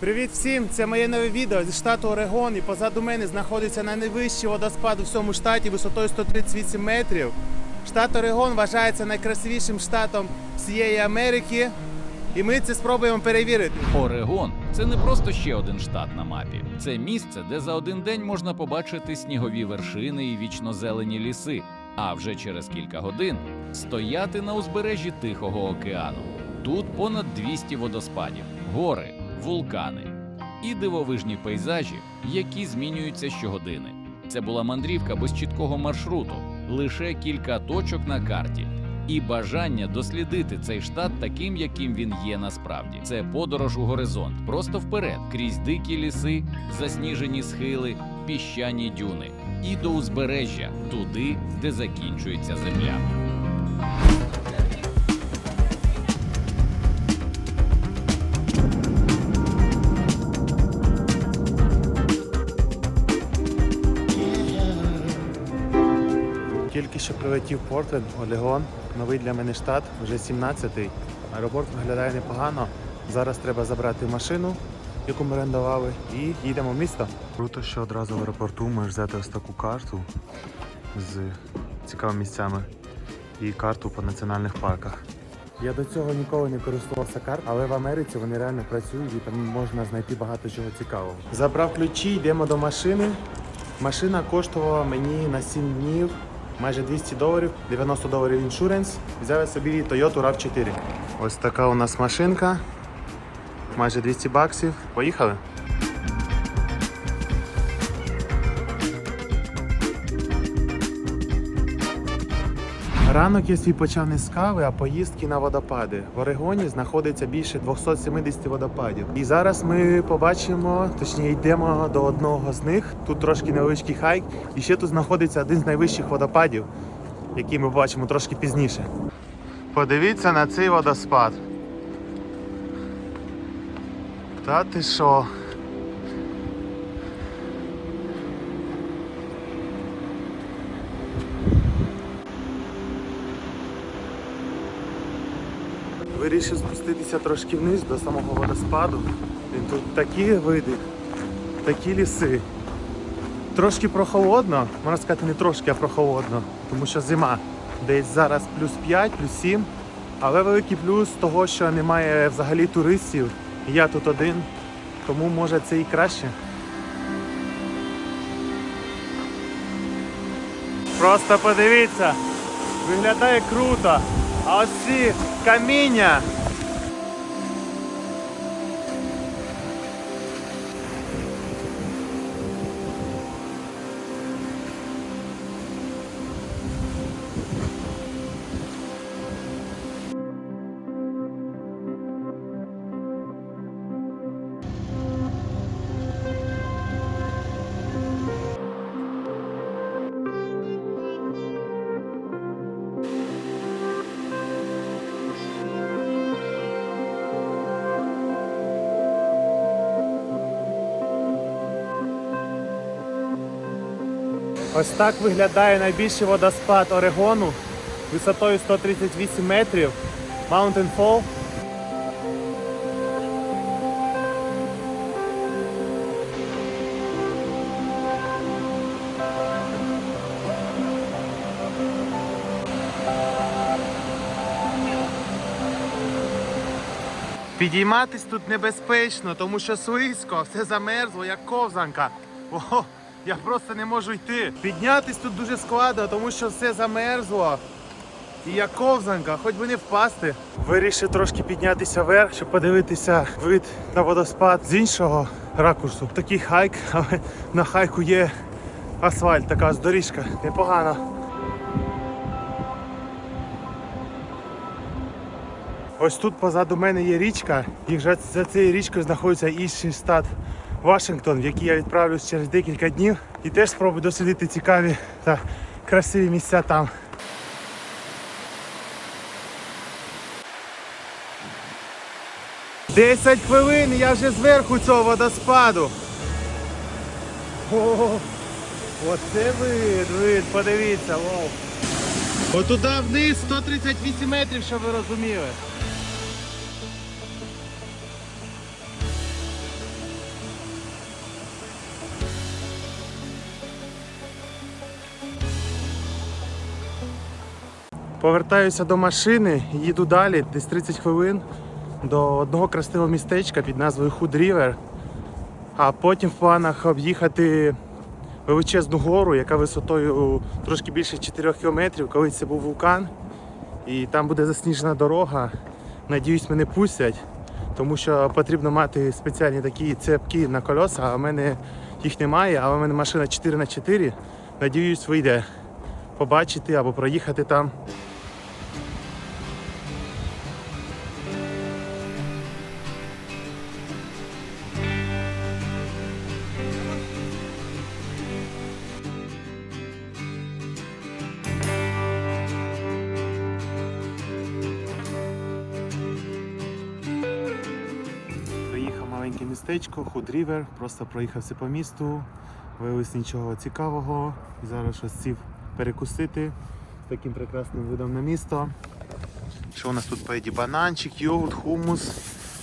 Привіт всім! Це моє нове відео зі штату Орегон. І позаду мене знаходиться найвищий водоспад у всьому штаті висотою 138 метрів. Штат Орегон вважається найкрасивішим штатом всієї Америки. І ми це спробуємо перевірити. Орегон це не просто ще один штат на мапі. Це місце, де за один день можна побачити снігові вершини і вічнозелені ліси, а вже через кілька годин стояти на узбережжі Тихого океану. Тут понад 200 водоспадів, гори, вулкани і дивовижні пейзажі, які змінюються щогодини. Це була мандрівка без чіткого маршруту, лише кілька точок на карті і бажання дослідити цей штат таким, яким він є насправді. Це подорож у горизонт, просто вперед, крізь дикі ліси, засніжені схили, піщані дюни і до узбережжя, туди, де закінчується земля. Тільки прилетів Портленд, Олегон, новий для мене штат, вже 17-й. Аеропорт виглядає непогано. Зараз треба забрати машину, яку ми орендували, і їдемо в місто. Круто, що одразу в аеропорту можеш взяти ось таку карту з цікавими місцями і карту по національних парках. Я до цього ніколи не користувався карт, але в Америці вони реально працюють і там можна знайти багато чого цікавого. Забрав ключі, йдемо до машини. Машина коштувала мені на 7 днів майже 200 доларів, 90 доларів іншуренс. Взяли собі Toyota RAV4. Ось така у нас машинка. Майже 200 баксів. Поїхали. Ранок я свій почав не з кави, а поїздки на водопади. В Орегоні знаходиться більше 270 водопадів. І зараз ми побачимо, точніше йдемо до одного з них. Тут трошки невеличкий хайк. І ще тут знаходиться один з найвищих водопадів, який ми бачимо трошки пізніше. Подивіться на цей водоспад. Та ти що? Вирішив спуститися трошки вниз до самого водоспаду. Він тут такі види, такі ліси. Трошки прохолодно, можна сказати, не трошки, а прохолодно, тому що зима. Десь зараз плюс 5, плюс 7. Але великий плюс того, що немає взагалі туристів. Я тут один, тому може це і краще. Просто подивіться, виглядає круто. А ось Ось так виглядає найбільший водоспад Орегону висотою 138 метрів. Mountain Fall. Підійматись тут небезпечно, тому що слизько, все замерзло, як ковзанка. О, я просто не можу йти. Піднятись тут дуже складно, тому що все замерзло. І як ковзанка, хоч би не впасти. Вирішив трошки піднятися вверх, щоб подивитися вид на водоспад з іншого ракурсу. Такий хайк, але на хайку є асфальт, така доріжка. Непогано. Ось тут позаду мене є річка, і вже за цією річкою знаходиться інший штат Вашингтон, в який я відправлюсь через декілька днів і теж спробую дослідити цікаві та красиві місця там. Десять хвилин я вже зверху цього водоспаду. О, оце вид, вид, подивіться, вау. Отуда вниз 138 метрів, щоб ви розуміли. Повертаюся до машини, їду далі, десь 30 хвилин до одного красивого містечка під назвою Худ Рівер. А потім в планах об'їхати величезну гору, яка висотою трошки більше 4 кілометрів, коли це був вулкан. І там буде засніжена дорога. Надіюсь, мене пустять, тому що потрібно мати спеціальні такі цепки на колеса, а в мене їх немає, але в мене машина 4х4. Надіюсь, вийде побачити або проїхати там. Маленьке містечко, Худ Рівер, просто проїхався по місту, виявилось нічого цікавого. І зараз щось сів перекусити з таким прекрасним видом на місто. Що у нас тут поїді? Бананчик, йогурт, хумус.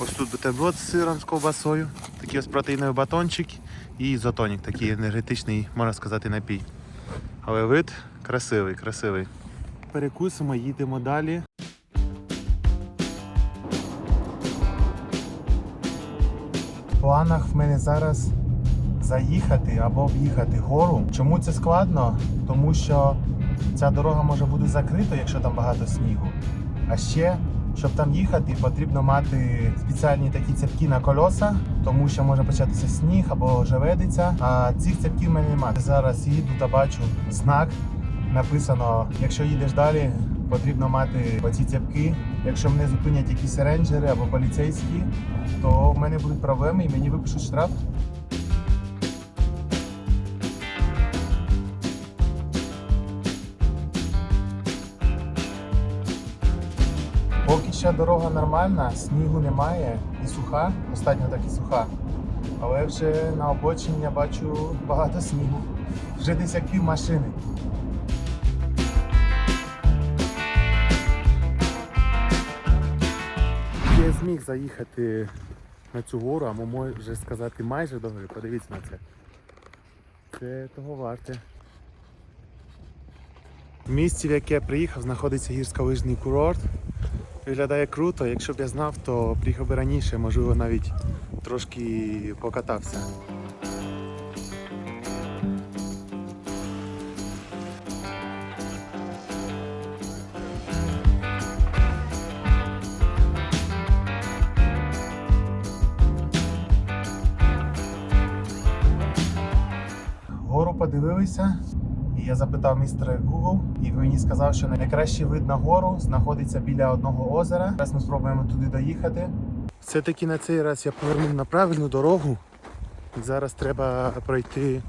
Ось тут бутерброд з сиром з ковбасою, такий ось протеїновий батончик і ізотонік, такий енергетичний, можна сказати, напій. Але вид красивий, красивий. Перекусимо, їдемо далі. Планах в мене зараз заїхати або об'їхати гору. Чому це складно? Тому що ця дорога може бути закрита, якщо там багато снігу. А ще, щоб там їхати, потрібно мати спеціальні такі цепки на колеса, тому що може початися сніг або живедиться. А цих цепків в мене немає. Зараз їду та бачу знак. Написано, якщо їдеш далі, потрібно мати оці цепки. Якщо мене зупинять якісь рейнджери або поліцейські, то в мене будуть проблеми і мені випишуть штраф. Поки що дорога нормальна, снігу немає і суха, достатньо так і суха. Але вже на обочині я бачу багато снігу. Вже десь як машини. Зміг заїхати на цю гору, а може сказати майже до гори. Подивіться на це. Це того варте. В місці, в яке я приїхав, знаходиться гірськолижний курорт. Виглядає круто. Якщо б я знав, то приїхав би раніше, можливо, навіть трошки покатався. Подивилися, і я запитав містера Google, і мені сказав, що найкращий вид на гору знаходиться біля одного озера. Зараз ми спробуємо туди доїхати. Все-таки на цей раз я повернув на правильну дорогу. Зараз треба пройти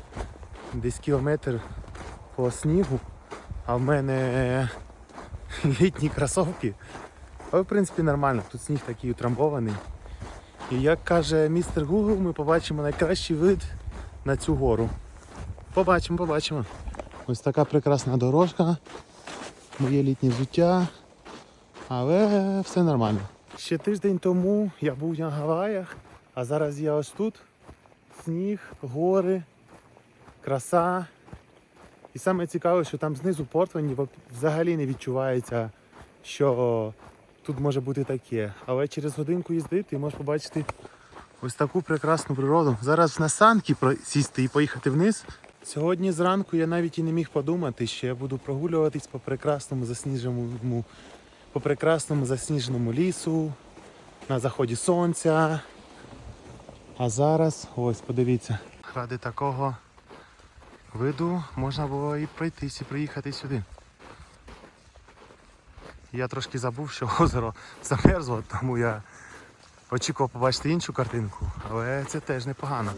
десь кілометр по снігу, а в мене літні кросовки. Але в принципі нормально, тут сніг такий утрамбований. І як каже містер Google, ми побачимо найкращий вид на цю гору. Побачимо, побачимо. Ось така прекрасна дорожка, моє літнє взуття, але все нормально. Ще тиждень тому я був на Гаваях, а зараз я ось тут. Сніг, гори, краса. І саме цікаве, що там знизу Портленді взагалі не відчувається, що тут може бути таке. Але через годинку їздити ти можеш побачити ось таку прекрасну природу. Зараз на санки сісти і поїхати вниз. Сьогодні зранку я навіть і не міг подумати, що я буду прогулюватись по прекрасному засніженому, по прекрасному засніженому лісу, на заході сонця. А зараз, ось, подивіться, ради такого виду можна було і пройтись, і приїхати сюди. Я трошки забув, що озеро замерзло, тому я очікував побачити іншу картинку, але це теж непогано.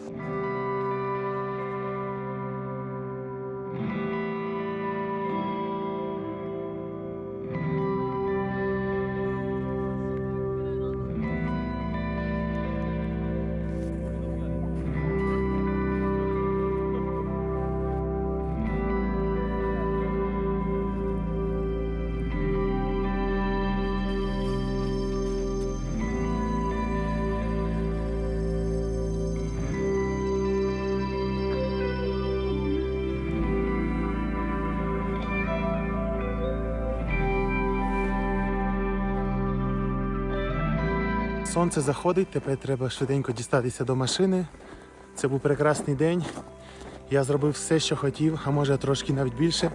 Сонце заходить, тепер треба швиденько дістатися до машини. Це був прекрасний день. Я зробив все, що хотів, а може трошки навіть більше.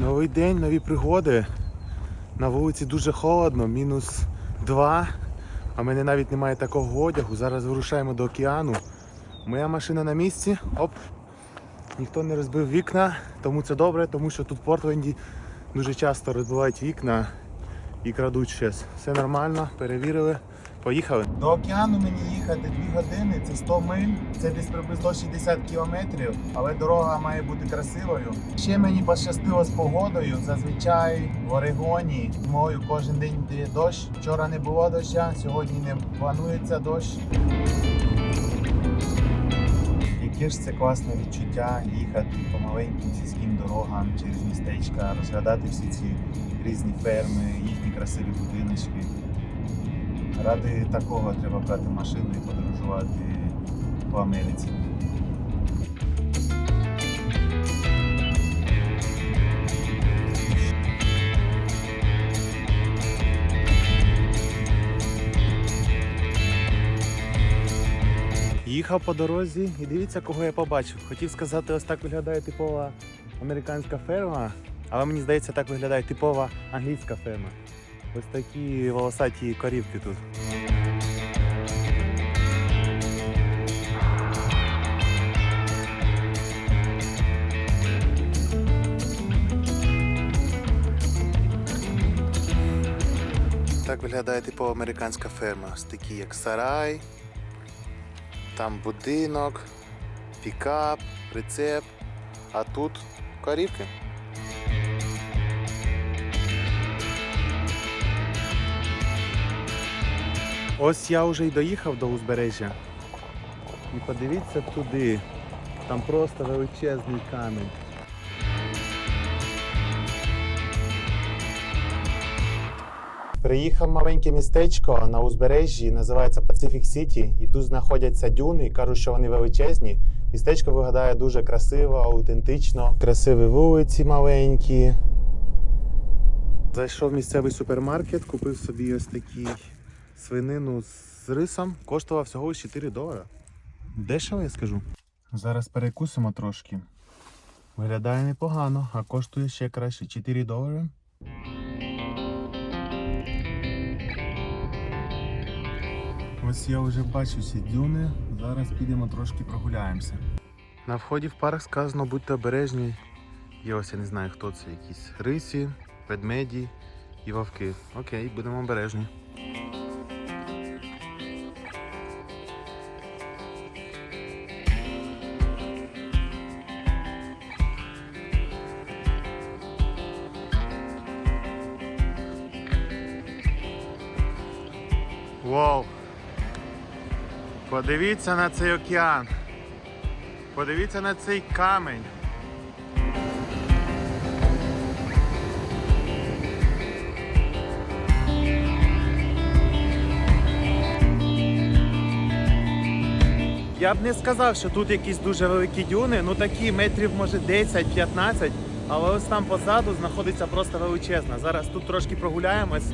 Новий день, нові пригоди. На вулиці дуже холодно, мінус 2. А в мене навіть немає такого одягу. Зараз вирушаємо до океану. Моя машина на місці. Оп. Ніхто не розбив вікна, тому це добре, тому що тут в Портленді дуже часто розбивають вікна і крадуть щось. Все нормально, перевірили. Поїхали. До океану мені їхати 2 години, це 100 миль, це десь приблизно 60 кілометрів, але дорога має бути красивою. Ще мені пощастило з погодою. Зазвичай в Орегоні зимою кожен день йде дощ. Вчора не було доща, сьогодні не планується дощ. Яке ж це класне відчуття їхати по маленьким сільським дорогам через містечка, розглядати всі ці різні ферми, їхні красиві будиночки. Ради такого треба брати машину і подорожувати по Америці. Їхав по дорозі і дивіться, кого я побачив. Хотів сказати, ось так виглядає типова американська ферма, але мені здається, так виглядає типова англійська ферма. Ось такі волосаті корівки тут. Так виглядає типова американська ферма. Ось такі як сарай, там будинок, пікап, прицеп, а тут корівки. Ось я вже й доїхав до узбережжя. І подивіться туди. Там просто величезний камінь. Приїхав маленьке містечко на узбережжі, називається Pacific City, і тут знаходяться дюни, кажуть, що вони величезні. Містечко виглядає дуже красиво, аутентично. Красиві вулиці маленькі. Зайшов в місцевий супермаркет, купив собі ось такий свинину з рисом. Коштував всього 4 долара. Дешево, я скажу. Зараз перекусимо трошки. Виглядає непогано, а коштує ще краще 4 долари. Ось я вже бачу ці дюни. Зараз підемо трошки прогуляємося. На вході в парк сказано будьте обережні. Є ось я не знаю хто це, якісь рисі, ведмеді і вовки. Окей, будемо обережні. Подивіться на цей океан. Подивіться на цей камінь. Я б не сказав, що тут якісь дуже великі дюни, ну такі метрів може 10-15, але ось там позаду знаходиться просто величезна. Зараз тут трошки прогуляємось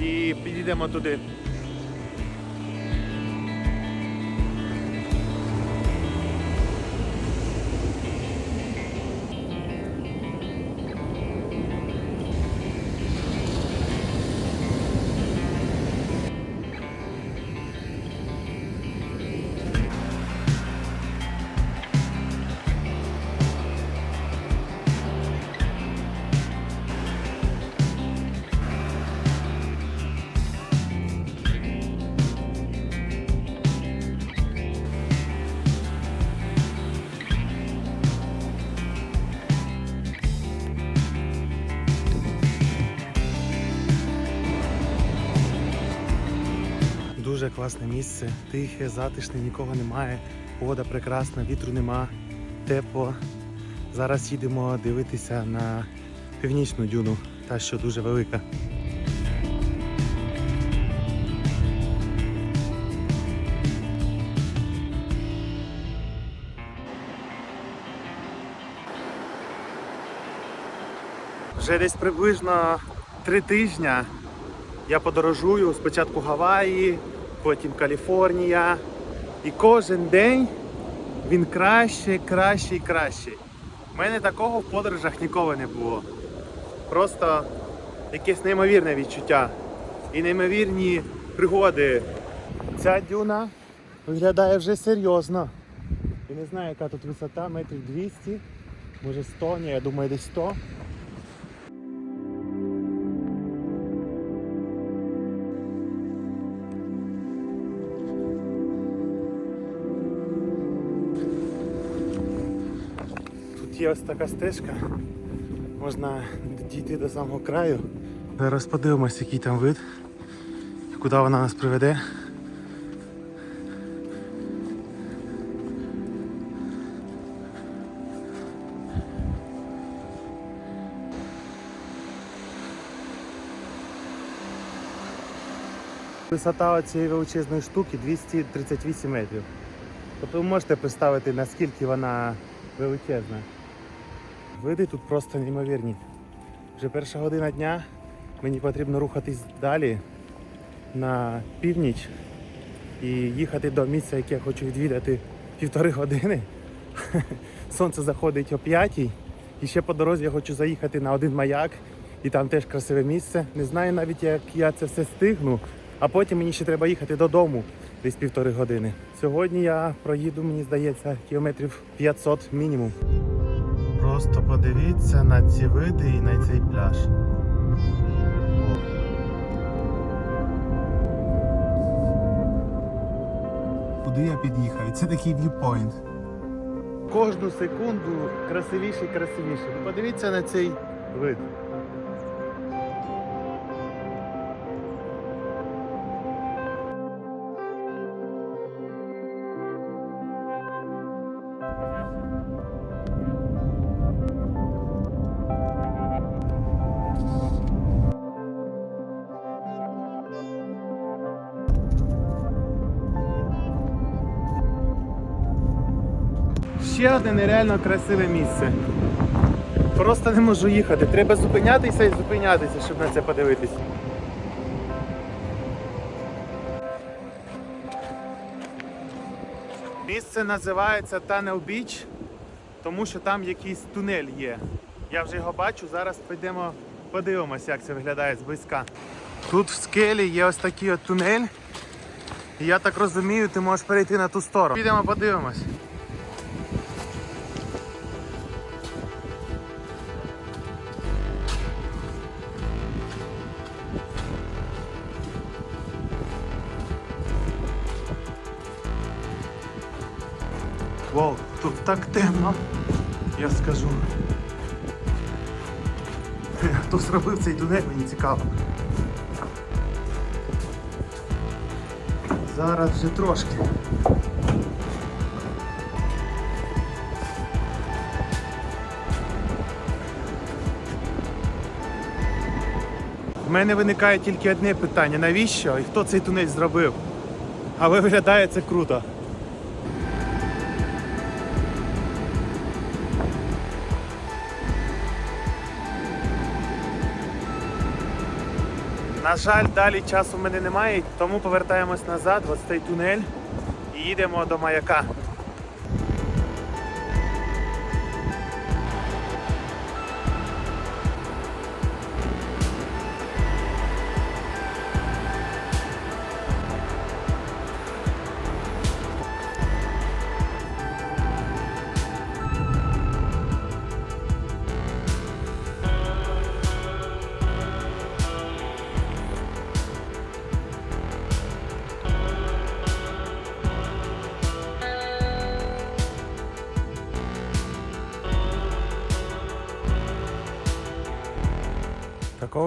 і підійдемо туди. Дуже класне місце, тихе, затишне, нікого немає. Вода прекрасна, вітру нема, тепло. Зараз їдемо дивитися на північну дюну, та що дуже велика. Вже десь приблизно три тижні я подорожую спочатку Гаваї потім Каліфорнія. І кожен день він краще, краще і краще. У мене такого в подорожах ніколи не було. Просто якесь неймовірне відчуття і неймовірні пригоди. Ця дюна виглядає вже серйозно. Я не знаю, яка тут висота, метрів 200, може 100, ні, я думаю, десь 100. Є ось така стежка, можна дійти до самого краю. Зараз подивимось, який там вид куди вона нас приведе. Висота цієї величезної штуки 238 метрів. Тобто ви можете представити, наскільки вона величезна. Види тут просто неймовірні. Вже перша година дня. Мені потрібно рухатись далі на північ і їхати до місця, яке я хочу відвідати півтори години. Сонце заходить о п'ятій. І ще по дорозі я хочу заїхати на один маяк, і там теж красиве місце. Не знаю навіть, як я це все стигну, а потім мені ще треба їхати додому десь півтори години. Сьогодні я проїду, мені здається, кілометрів 500 мінімум. Просто подивіться на ці види і на цей пляж. Куди я під'їхав? Це такий в'юпойнт. Кожну секунду красивіше і красивіше. Подивіться на цей вид. Ще одне нереально красиве місце. Просто не можу їхати. Треба зупинятися і зупинятися, щоб на це подивитись. Місце називається Tunnel Beach, тому що там якийсь тунель є. Я вже його бачу, зараз підемо подивимося, як це виглядає зблизька. Тут в скелі є ось такий от тунель. І я так розумію, ти можеш перейти на ту сторону. Підемо подивимось. Вау, тут так темно, я скажу. Хто зробив цей тунель, мені цікаво. Зараз вже трошки. В мене виникає тільки одне питання: навіщо і хто цей тунель зробив? Але виглядає це круто. На жаль, далі часу в мене немає, тому повертаємось назад, ось цей тунель і їдемо до маяка.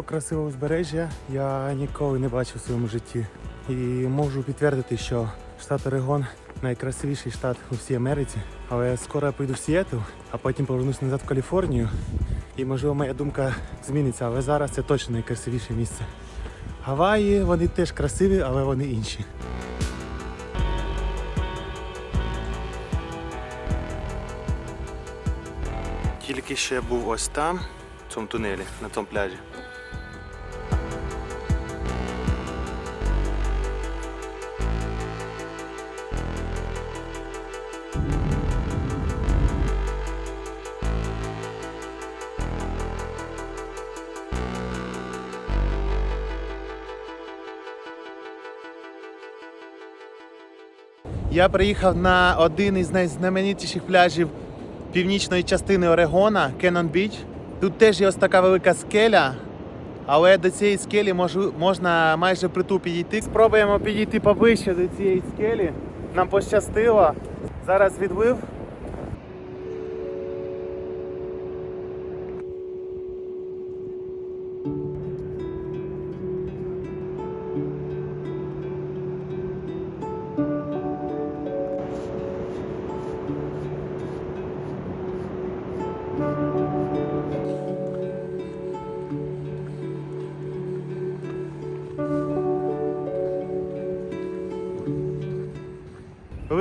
Красивого узбережжя я ніколи не бачив у своєму житті. І можу підтвердити, що штат Орегон найкрасивіший штат у всій Америці. Але скоро я поїду в Сіетл, а потім повернусь назад в Каліфорнію. І можливо моя думка зміниться, але зараз це точно найкрасивіше місце. Гаваї, вони теж красиві, але вони інші. Тільки я був ось там, в цьому тунелі, на цьому пляжі. Я приїхав на один із найзнаменитіших пляжів північної частини Орегона, Кенон Біч. Тут теж є ось така велика скеля, але до цієї скелі можу, можна майже приту підійти. Спробуємо підійти поближче до цієї скелі. Нам пощастило. Зараз відвив.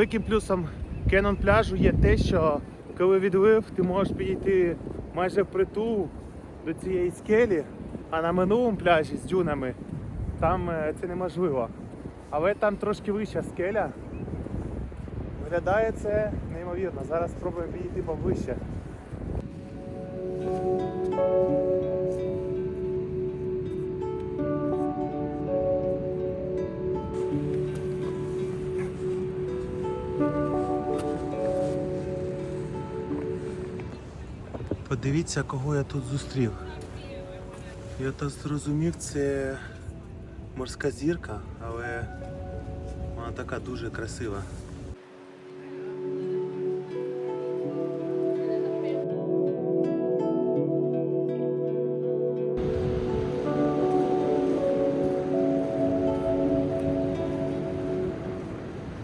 Великим плюсом Canon пляжу є те, що коли відлив, ти можеш підійти майже впритул до цієї скелі, а на минулому пляжі з дюнами там е, це неможливо. Але там трошки вища скеля. Виглядає це неймовірно. Зараз спробуємо підійти поближче. Подивіться, кого я тут зустрів. Я так зрозумів, це морська зірка, але вона така дуже красива.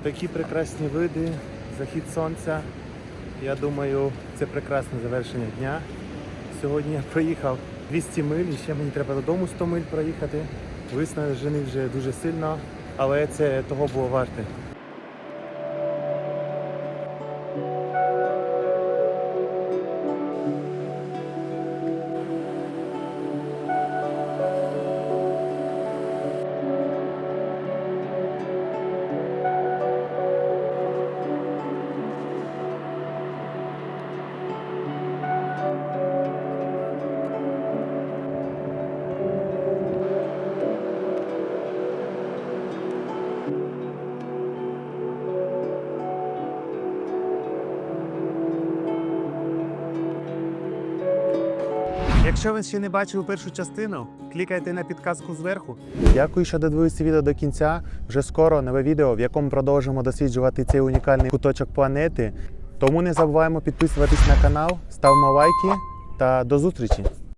Такі прекрасні види, захід сонця. Я думаю, це прекрасне завершення дня. Сьогодні я проїхав 200 миль, і ще мені треба додому 100 миль проїхати. Виснажений вже дуже сильно, але це того було варте. Якщо ви ще не бачили першу частину, клікайте на підказку зверху. Дякую, що додивилися відео до кінця. Вже скоро нове відео, в якому продовжимо досліджувати цей унікальний куточок планети. Тому не забуваємо підписуватись на канал, ставимо лайки та до зустрічі!